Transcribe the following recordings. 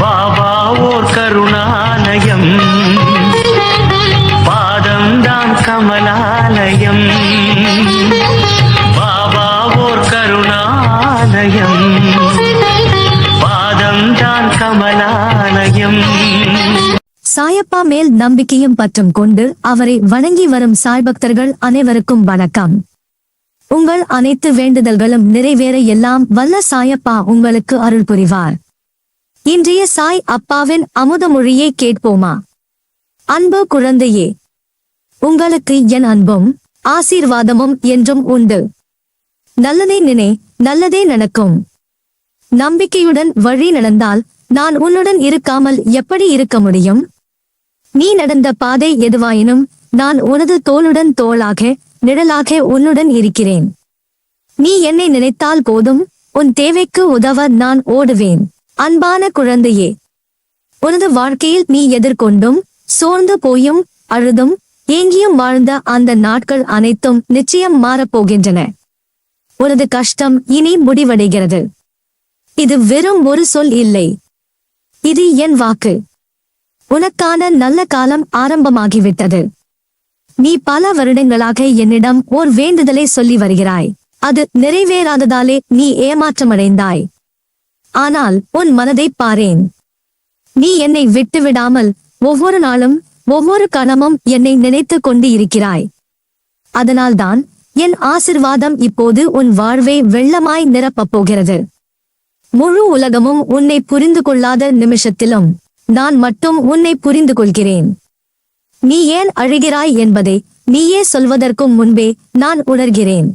பாபா ஓர் கருணாலயம். பாதம்தான் கமலாலயம். பாபா ஓர் கருணாலயம். பாதம்தான் கமலாலயம். சாயப்பா மேல் நம்பிக்கையும் பற்றும் கொண்டு அவரை வணங்கி வரும் சாய் பக்தர்கள் அனைவருக்கும் வணக்கம். உங்கள் அனைத்து வேண்டுதல்களும் நிறைவேற எல்லாம் வல்ல சாயப்பா உங்களுக்கு அருள் புரிவார். இன்றைய சாய் அப்பாவின் அமுதமொழியை கேட்போமா? அன்பு குழந்தையே உங்களுக்கு என் அன்பும் ஆசீர்வாதமும் என்றும் உண்டு. நல்லதே நினை நல்லதே நடக்கும். நம்பிக்கையுடன் வழி நடந்தால் நான் உன்னுடன் இருக்காமல் எப்படி இருக்க முடியும்? நீ நடந்த பாதை எதுவாயினும் நான் உனது தோளுடன் தோளாக நிழலாக உன்னுடன் இருக்கிறேன். நீ என்னை நினைத்தால் போதும் உன் தேவைக்கு உதவ நான் ஓடுவேன். அன்பான குழந்தையே உனது வாழ்க்கையில் நீ எதிர்கொண்டும் சோர்ந்து போயும் அழுதும் ஏங்கியும் வாழ்ந்த அந்த நாட்கள் அனைத்தும் நிச்சயம் மாறப்போகின்றன. உனது கஷ்டம் இனி முடிவடைகிறது. இது வெறும் ஒரு சொல் இல்லை. இது என் வாக்கு. உனக்கான நல்ல காலம் ஆரம்பமாகிவிட்டது. நீ பல வருடங்களாக என்னிடம் ஓர் வேண்டுதலை சொல்லி வருகிறாய். அது நிறைவேறாததாலே நீ ஏமாற்றமடைந்தாய். ஆனால் உன் மனதை பாரேன். நீ என்னை விட்டுவிடாமல் ஒவ்வொரு நாளும் ஒவ்வொரு கணமும் என்னை நினைத்துக் கொண்டு இருக்கிறாய் அதனால்தான் என் ஆசிர்வாதம் இப்போது உன் வாழ்வை வெள்ளமாய் நிரப்பப் போகிறது. முழு உலகமும் உன்னை புரிந்து கொள்ளாத நிமிஷத்திலும் நான் மட்டும் உன்னை புரிந்து கொள்கிறேன். நீ ஏன் அழுகிறாய் என்பதை நீயே சொல்வதற்கும் முன்பே நான் உணர்கிறேன்.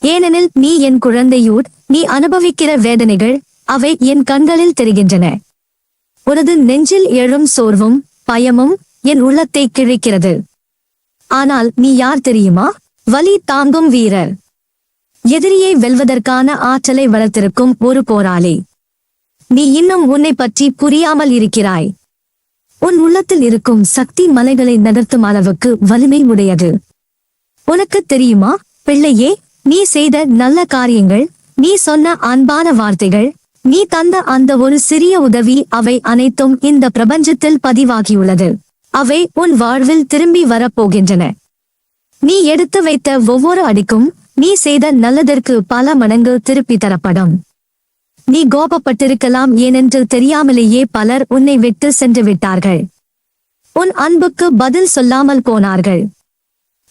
ஏனெனில் நீ என் குழந்தையூட் நீ அனுபவிக்கிற வேதனைகள் அவை என் கண்களில் தெரிகின்றன. உனது நெஞ்சில் எழும் சோர்வும் பயமும் என் உள்ளத்தை கிழிக்கிறது. ஆனால் நீ யார் தெரியுமா? வலி தாங்கும் வீரர். எதிரியை வெல்வதற்கான ஆற்றலை வளர்த்திருக்கும் ஒரு போராளி. நீ இன்னும் உன்னை பற்றி புரியாமல் இருக்கிறாய். உன் உள்ளத்தில் இருக்கும் சக்தி மலைகளை நகர்த்தும் அளவுக்கு வலிமை உடையது. உனக்கு தெரியுமா? பிள்ளையே நீ செய்த நல்ல காரியங்கள் நீ சொன்ன அன்பான வார்த்தைகள் நீ தந்த அந்த ஒரு சிறிய உதவி அவை அனைத்தும் இந்த பிரபஞ்சத்தில் பதிவாகியுள்ளது. அவை உன் வாழ்வில் திரும்பி வரப்போகின்றன. நீ எடுத்து வைத்த ஒவ்வொரு அடிக்கும் நீ செய்த நல்லதற்கு பல மடங்கு திருப்பி தரப்படும். நீ கோபப்பட்டிருக்கலாம் ஏனென்று தெரியாமலேயே பலர் உன்னை விட்டு சென்று விட்டார்கள். உன் அன்புக்கு பதில் சொல்லாமல் போனார்கள்.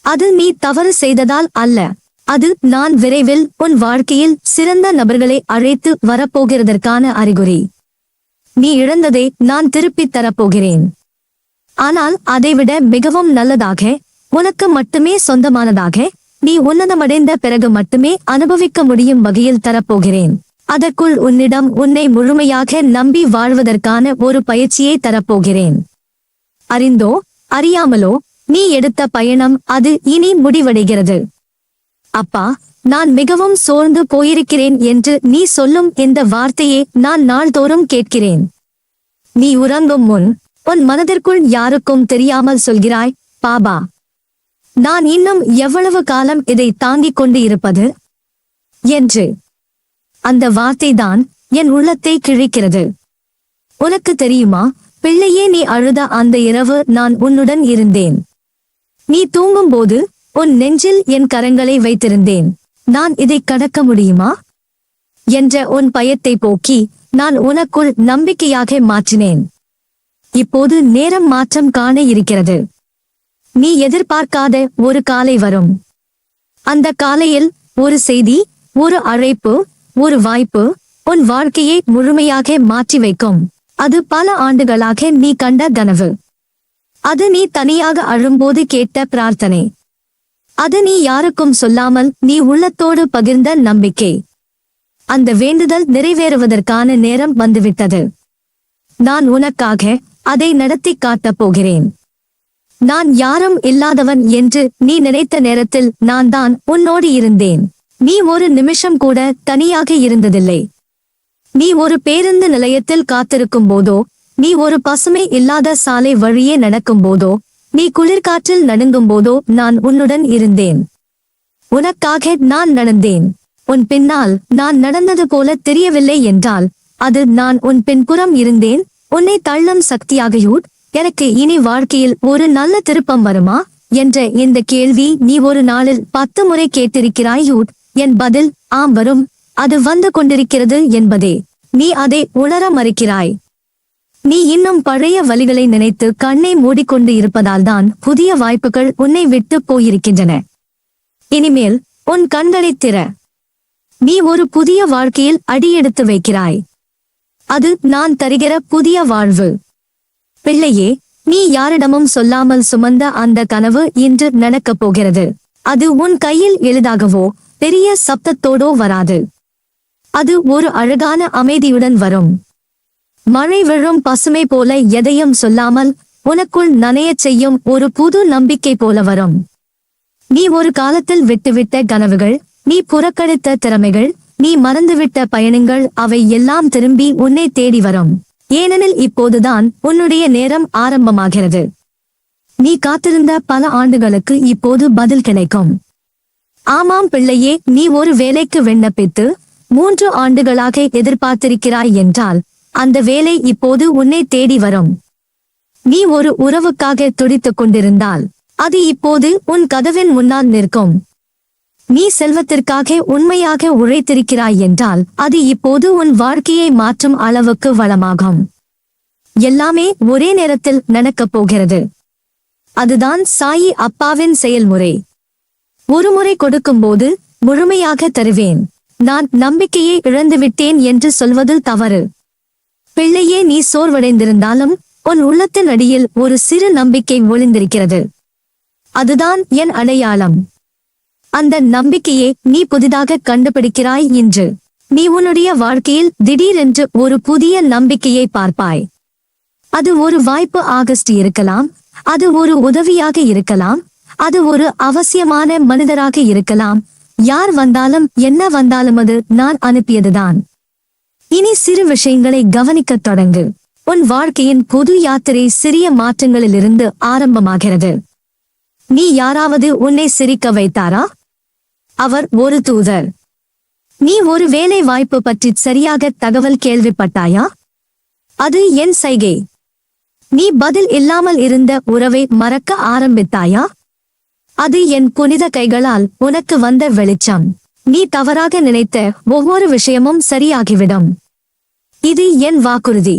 அது நீ தவறு செய்ததால் அல்ல. அது நான் விரைவில் உன் வாழ்க்கையில் சிறந்த நபர்களை அழைத்து வரப்போகிறதற்கான அறிகுறி. நீ இழந்ததை நான் திருப்பித் தரப்போகிறேன். ஆனால் அதைவிட மிகவும் நல்லதாக உனக்கு மட்டுமே சொந்தமானதாக நீ உன்னதமடைந்த பிறகு மட்டுமே அனுபவிக்க முடியும் வகையில் தரப்போகிறேன். அதற்குள் உன்னிடம் உன்னை முழுமையாக நம்பி வாழ்வதற்கான ஒரு பயிற்சியை தரப்போகிறேன். அறிந்தோ அறியாமலோ நீ எடுத்த பயணம் அது இனி முடிவடைகிறது. அப்பா நான் மிகவும் சோர்ந்து போயிருக்கிறேன் என்று நீ சொல்லும் இந்த வார்த்தையை நான் நாள்தோறும் கேட்கிறேன். நீ உறங்கும் முன் உன் மனதிற்குள் யாருக்கும் தெரியாமல் சொல்கிறாய் பாபா நான் இன்னும் எவ்வளவு காலம் இதை தாங்கிக் கொண்டு இருப்பது? என்று. அந்த வார்த்தைதான் என் உள்ளத்தை கிழிக்கிறது. உனக்கு தெரியுமா பிள்ளையே நீ அழுத அந்த இரவு நான் உன்னுடன் இருந்தேன். நீ தூங்கும்போது உன் நெஞ்சில் என் கரங்களை வைத்திருந்தேன். நான் இதை கடக்க முடியுமா? என்ற உன் பயத்தை போக்கி நான் உனக்குள் நம்பிக்கையாக மாற்றினேன். இப்போது நேரம் மாற்றம் காண இருக்கிறது. நீ எதிர்பார்க்காத ஒரு காலை வரும். அந்த காலையில் ஒரு செய்தி ஒரு அழைப்பு ஒரு வாய்ப்பு உன் வாழ்க்கையை முழுமையாக மாற்றி வைக்கும். அது பல ஆண்டுகளாக நீ கண்ட கனவு. அது நீ தனியாக அழும்போது கேட்ட பிரார்த்தனை. அது நீ யாருக்கும் சொல்லாமல் நீ உள்ளத்தோடு பகிர்ந்த நம்பிக்கை. அந்த வேண்டுதல் நிறைவேறுவதற்கான நேரம் வந்துவிட்டது. நான் உனக்காக அதை நடத்தி காட்டப் போகிறேன். நான் யாரும் இல்லாதவன் என்று நீ நினைத்த நேரத்தில் நான் தான் உன்னோடு இருந்தேன். நீ ஒரு நிமிஷம் கூட தனியாக இருந்ததில்லை. நீ ஒரு பேருந்து நிலையத்தில் காத்திருக்கும் போதோ நீ ஒரு பசுமை இல்லாத சாலை வழியே நடக்கும் போதோ நீ குளிர்காற்றில் நடுங்கும் போதோ நான் உன்னுடன் இருந்தேன். உனக்காக நான் நடந்தேன். உன் பின்னால் நான் நடந்தது போல தெரியவில்லை என்றால் அது நான் உன் பின்புறம் இருந்தேன். உன்னை தள்ளும் சக்தியாகையூட் எனக்கு இனி வாழ்க்கையில் ஒரு நல்ல திருப்பம் வருமா? என்ற இந்த கேள்வி நீ ஒரு நாளில் பத்து முறை கேட்டிருக்கிறாயூட் என் பதில் ஆம் வரும். அது வந்து கொண்டிருக்கிறது என்பதே. நீ அதை உணர மறுக்கிறாய். நீ இன்னும் பழைய வழிகளை நினைத்து கண்ணை மூடிக்கொண்டு இருப்பதால்தான் புதிய வாய்ப்புகள் உன்னை விட்டு போயிருக்கின்றன. இனிமேல் உன் கண்களைத் திற. நீ ஒரு புதிய வாழ்க்கையில் அடியெடுத்து வைக்கிறாய். அது நான் தருகிற புதிய வாழ்வு. பிள்ளையே நீ யாரிடமும் சொல்லாமல் சுமந்த அந்த கனவு இன்று நடக்கப் போகிறது. அது உன் கையில் எளிதாகவோ பெரிய சப்தத்தோடோ வராது. அது ஒரு அழகான அமைதியுடன் வரும். மழை விழும் பசுமை போல எதையும் சொல்லாமல் உனக்குள் நனையச் செய்யும் ஒரு புது நம்பிக்கை போல வரும். நீ ஒரு காலத்தில் விட்டுவிட்ட கனவுகள் நீ புறக்கணித்த திறமைகள் நீ மறந்துவிட்ட பயணங்கள் அவை எல்லாம் திரும்பி உன்னை தேடி வரும். ஏனெனில் இப்போதுதான் உன்னுடைய நேரம் ஆரம்பமாகிறது. நீ காத்திருந்த பல ஆண்டுகளுக்கு இப்போது பதில் கிடைக்கும். ஆமாம் பிள்ளையே நீ ஒரு வேலைக்கு விண்ணப்பித்து மூன்று ஆண்டுகளாக எதிர்பார்த்திருக்கிறாய் என்றால் அந்த வேலை இப்போது உன்னை தேடி வரும். நீ ஒரு உறவுக்காக துடித்துக் கொண்டிருந்தால் அது இப்போது உன் கதவின் முன்னால் நிற்கும். நீ செல்வத்திற்காக உண்மையாக உழைத்திருக்கிறாய் என்றால் அது இப்போது உன் வாழ்க்கையை மாற்றும் அளவுக்கு வளமாகும். எல்லாமே ஒரே நேரத்தில் நடக்கப் போகிறது. அதுதான் சாயி அப்பாவின் செயல்முறை. ஒருமுறை கொடுக்கும்போது முழுமையாக தருவேன். நான் நம்பிக்கையை இழந்துவிட்டேன் என்று சொல்வது தவறு. பிள்ளையே நீ சோர்வடைந்திருந்தாலும் உன் உள்ளத்தின் அடியில் ஒரு சிறு நம்பிக்கை ஒளிந்திருக்கிறது. அதுதான் என் அடையாளம். அந்த நம்பிக்கையை நீ புதிதாக கண்டுபிடிக்கிறாய் இன்று நீ உன்னுடைய வாழ்க்கையில் திடீரென்று ஒரு புதிய நம்பிக்கையை பார்ப்பாய். அது ஒரு வாய்ப்பு ஆகஸ்ட் இருக்கலாம் அது ஒரு உதவியாக இருக்கலாம் அது ஒரு அவசியமான மனிதராக இருக்கலாம். யார் வந்தாலும் என்ன வந்தாலும் அது நான் அனுப்பியதுதான். இனி சிறு விஷயங்களை கவனிக்கத் தொடங்கு. உன் வாழ்க்கையின் புது யாத்திரை சிறிய மாற்றங்களிலிருந்து ஆரம்பமாகிறது. நீ யாராவது உன்னை சிரிக்க வைத்தாரா? அவர் ஒரு தூதர். நீ ஒரு வேலை வாய்ப்பு பற்றி சரியாக தகவல் கேள்விப்பட்டாயா? அது என் சைகை. நீ பதில் இல்லாமல் இருந்த உறவை மறக்க ஆரம்பித்தாயா? அது என் புனித கைகளால் உனக்கு வந்த வெளிச்சம். நீ தவறாக நினைத்த ஒவ்வொரு விஷயமும் சரியாகிவிடும். இது என் வாக்குறுதி.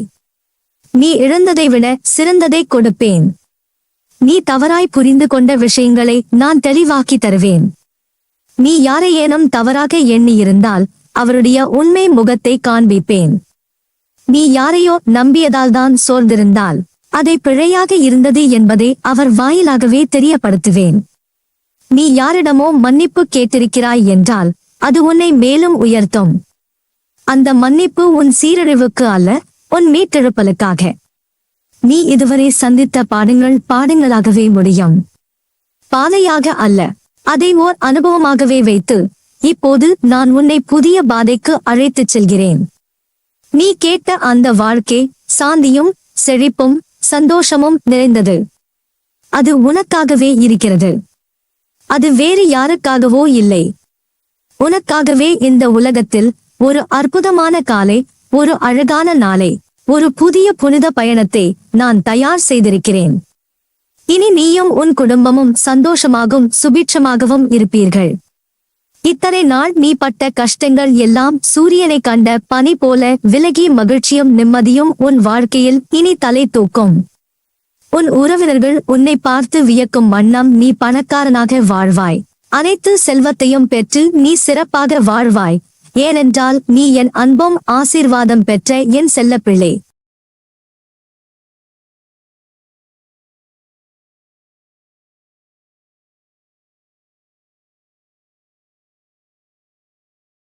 நீ இழந்ததை விட சிறந்ததை கொடுப்பேன். நீ தவறாய் புரிந்து கொண்ட விஷயங்களை நான் தெளிவாக்கி தருவேன். நீ யாரையேனும் தவறாக எண்ணியிருந்தால் அவருடைய உண்மை முகத்தை காண்பிப்பேன். நீ யாரையோ நம்பியதால்தான் சோர்ந்திருந்தால் அதை பிழையாக இருந்தது என்பதை அவர் வாயிலாகவே தெரியப்படுத்துவேன். நீ யாரிடமோ மன்னிப்பு கேட்டிருக்கிறாய் என்றால் அது உன்னை மேலும் உயர்த்தும். அந்த மன்னிப்பு உன் சீரழிவுக்கு அல்ல உன் மீட்டெழுப்பலுக்காக. நீ இதுவரை சந்தித்த பாடங்கள் பாடங்களாகவே முடியும். பாதையாக அல்ல அதை ஓர் அனுபவமாகவே வைத்து இப்போது நான் உன்னை புதிய பாதைக்கு அழைத்துச் செல்கிறேன். நீ கேட்ட அந்த வாழ்க்கை சாந்தியும் செழிப்பும் சந்தோஷமும் நிறைந்தது. அது உனக்காகவே இருக்கிறது. அது வேறு யாருக்காகவோ இல்லை. உனக்காகவே இந்த உலகத்தில் ஒரு அற்புதமான காலை ஒரு அழகான நாளை ஒரு புதிய புனித பயணத்தை நான் தயார் செய்திருக்கிறேன். இனி நீயும் உன் குடும்பமும் சந்தோஷமாகவும் சுபிட்சமாகவும் இருப்பீர்கள். இத்தனை நாள் நீ பட்ட கஷ்டங்கள் எல்லாம் சூரியனை கண்ட பனி போல விலகி மகிழ்ச்சியும் நிம்மதியும் உன் வாழ்க்கையில் இனி தலை தூக்கும். உன் உறவினர்கள் உன்னை பார்த்து வியக்கும் வண்ணம் நீ பணக்காரனாக வாழ்வாய். அனைத்து செல்வத்தையும் பெற்று நீ சிறப்பாக வாழ்வாய். ஏனென்றால் நீ என் அன்பும் ஆசீர்வாதம் பெற்ற என் செல்லப்பிள்ளை.